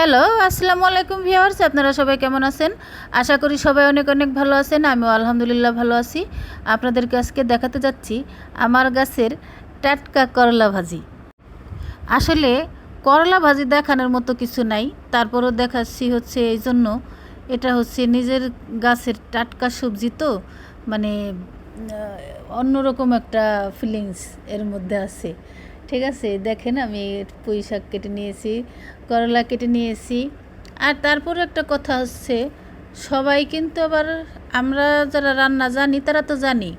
Hello, আসসালামু আলাইকুম viewers, আপনারা সবাই কেমন আছেন? আশা করি সবাই অনেক অনেক ভালো আছেন, আমিও আলহামদুলিল্লাহ ভালো আছি। আপনাদেরকে আজকে দেখাতে যাচ্ছি আমার গাছের টাটকা করলা ভাজি। আসলে করলা ভাজি দেখানোর মতো কিছু নাই, তারপরও দেখাচ্ছি হচ্ছে এই জন্য। এটা হচ্ছে নিজের গাছের টাটকা সবজি তো মানে অন্যরকম একটা ফিলিংস এর মধ্যে আছে। ঠিক আছে, দেখেন আমি পুঁই শাক কেটে নিয়েছি, করলা কেটে নিয়েছি। আর তারপর একটা কথা হচ্ছে, সবাই কিন্তু আবার আমরা যারা রান্না জানি তারা তো জানি,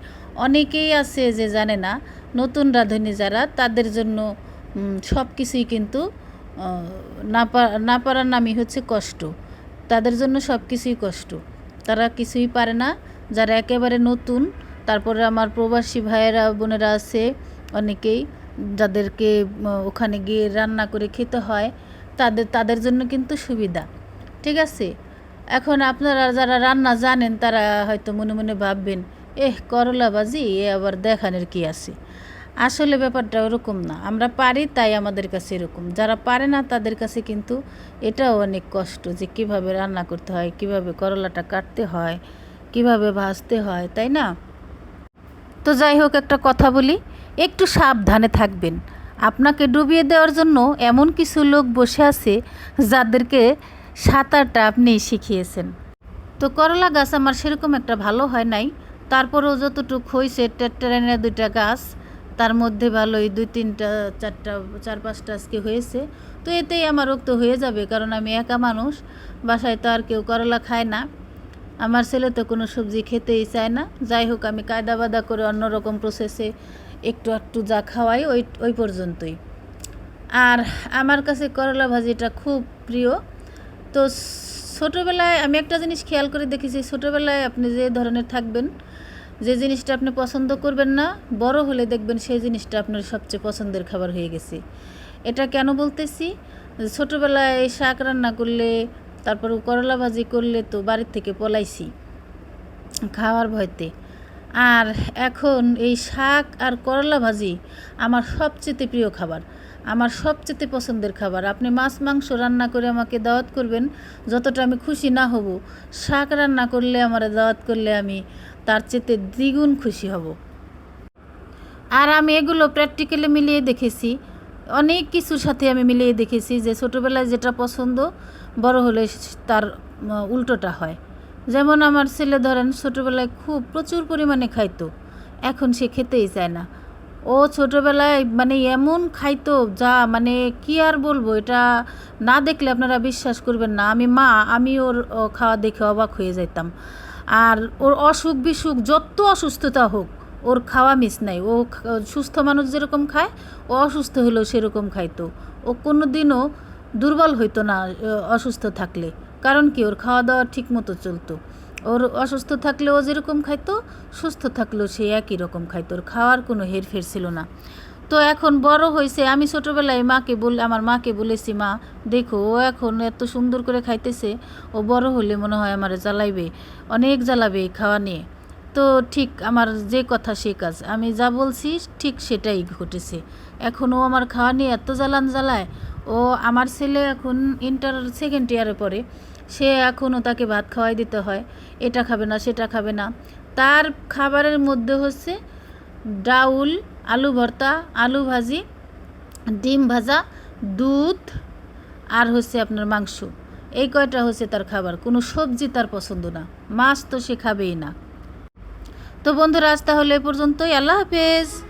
অনেকেই আছে যে জানে না, নতুন রাঁধুনি যারা তাদের জন্য সব কিছুই কিন্তু না না পারার নামই হচ্ছে কষ্ট, তাদের জন্য সব কিছুই কষ্ট। তারা কিছুই পারে না, যারা একেবারে নতুন, তারপরে আমার প্রবাসী ভাইয়েরা, বোনেরা আছে অনেকেই যাদেরকে ওখানে গিয়ে রান্না করে খেতে হয়, তাদের তাদের জন্য কিন্তু সুবিধা, ঠিক আছে? এখন আপনারা যারা রান্না জানেন, তারা হয়তো মনে মনে ভাববেন, এহ করলা বাজি এ আবার দেখানোর কি আছে? আসলে ব্যাপারটা ওরকম না, আমরা পারি তাই আমাদের কাছে এরকম, যারা পারে না তাদের কাছে কিন্তু এটাও অনেক কষ্ট যে কীভাবে রান্না করতে হয়, কীভাবে করলাটা কাটতে হয়, কীভাবে ভাজতে হয়, তাই না? তো যাই হোক, একটা কথা বলি একটু সাবধানে থাকবেন। আপনাকে ডুবিয়ে দেওয়ার জন্য এমন কিছু লোক বসে আছে যাদেরকে সাঁতারটা আপনি শিখিয়েছেন। তো করলা গাছ আমার সেরকম একটা ভালো হয় নাই। তারপরেও যতটুকু হয়েছে ট্রেনে দুইটা গাছ, তার মধ্যে ভালোই দুই তিনটা, চারটা, চার পাঁচটা আজকে হয়েছে। তো এতেই আমার রক্ত হয়ে যাবে, কারণ আমি একা মানুষ, বাসায় তো আর কেউ করলা খায় না। আমার ছেলে তো কোনো সবজি খেতেই চায় না। যাই হোক, আমি কায়দা বাদা করে অন্যরকম প্রসেসে একটু একটু যা খাওয়াই ওই ওই পর্যন্তই। আর আমার কাছে করলা ভাজিটা খুব প্রিয়। তো ছোটোবেলায় আমি একটা জিনিস খেয়াল করে দেখেছি, ছোটোবেলায় আপনি যে ধরনের থাকবেন, যে জিনিসটা আপনি পছন্দ করবেন না, বড় হলে দেখবেন সেই জিনিসটা আপনার সবচেয়ে পছন্দের খাবার হয়ে গেছে। এটা কেন বলতেছি? ছোটোবেলায় শাক রান্না করলে, তারপর করলা ভাজি করলে তো বাড়ির থেকে পলাইছি, খাওয়ার ভয়তে। আর এখন এই শাক আর করলা ভাজি আমার সবচেয়ে প্রিয় খাবার, আমার সবচেয়ে পছন্দের খাবার। আপনি মাছ, মাংস রান্না করে আমাকে দাওয়াত করবেন, যতটা আমি খুশি না হব, শাক রান্না করলে আমার দাওয়াত করলে আমি তার চেতে দ্বিগুণ খুশি হব। আর আমি এগুলো প্র্যাকটিক্যালি মিলিয়ে দেখেছি, অনেক কিছুর সাথে আমি মিলিয়ে দেখেছি যে ছোটোবেলায় যেটা পছন্দ, বড় হলে তার উল্টোটা হয়। যেমন আমার ছেলে ধরেন ছোটোবেলায় খুব প্রচুর পরিমাণে খাইতো, এখন সে খেতেই চায় না। ও ছোটোবেলায় মানে এমন খাইতো যা মানে কি আর বলব, এটা না দেখলে আপনারা বিশ্বাস করবেন না, আমি মা, আমি ওর খাওয়া দেখে অবাক হয়ে যাইতাম। আর ওর অসুখ বিসুখ যত অসুস্থতা হোক, ওর খাওয়া মিস নাই। ও সুস্থ মানুষ যেরকম খায়, ও অসুস্থ হলেও সেরকম খাইতো। ও কোনো দিনও দুর্বল হইতো না, অসুস্থ থাকলে। কারণ কি, ওর খাওয়া দাওয়া ঠিক মতো চলতো। ওর অসুস্থ থাকলে ও যেরকম খাইতো, সুস্থ থাকলেও সে একই রকম খাইতো। ওর খাওয়ার কোনো হেরফের ছিল না। তো এখন বড় হয়েছে আমি ছোটোবেলায় মাকে বল, আমার মাকে বলেছি, মা, দেখো, ও এখন এত সুন্দর করে খাইতেছে, ও বড় হলে মনে হয় আমার জ্বালাইবে, অনেক জ্বালাবে খাওয়া নিয়ে। তো ঠিক আমার যে কথা সে কাজ, আমি যা বলছি ঠিক সেটাই ঘটেছে। এখন ও আমার খাওয়া নিয়ে এত জ্বালান জ্বালায়, ও আমার ছেলে এখন ইন্টার সেকেন্ড ইয়ারে পড়ে। সে এখনও তাকে ভাত খাওয়াই দিতে হয়। এটা খাবে না, সেটা খাবে না। তার খাবারের মধ্যে হচ্ছে ডাউল, আলু ভর্তা, আলু ভাজি, ডিম ভাজা, দুধ আর হচ্ছে আপনার মাংস। এই কয়টা হচ্ছে তার খাবার। কোনো সবজি তার পছন্দ না। মাছ তো সে খাবেই না। তো বন্ধুরা, আজ তাহলে এ পর্যন্তই। আল্লাহ হাফেজ।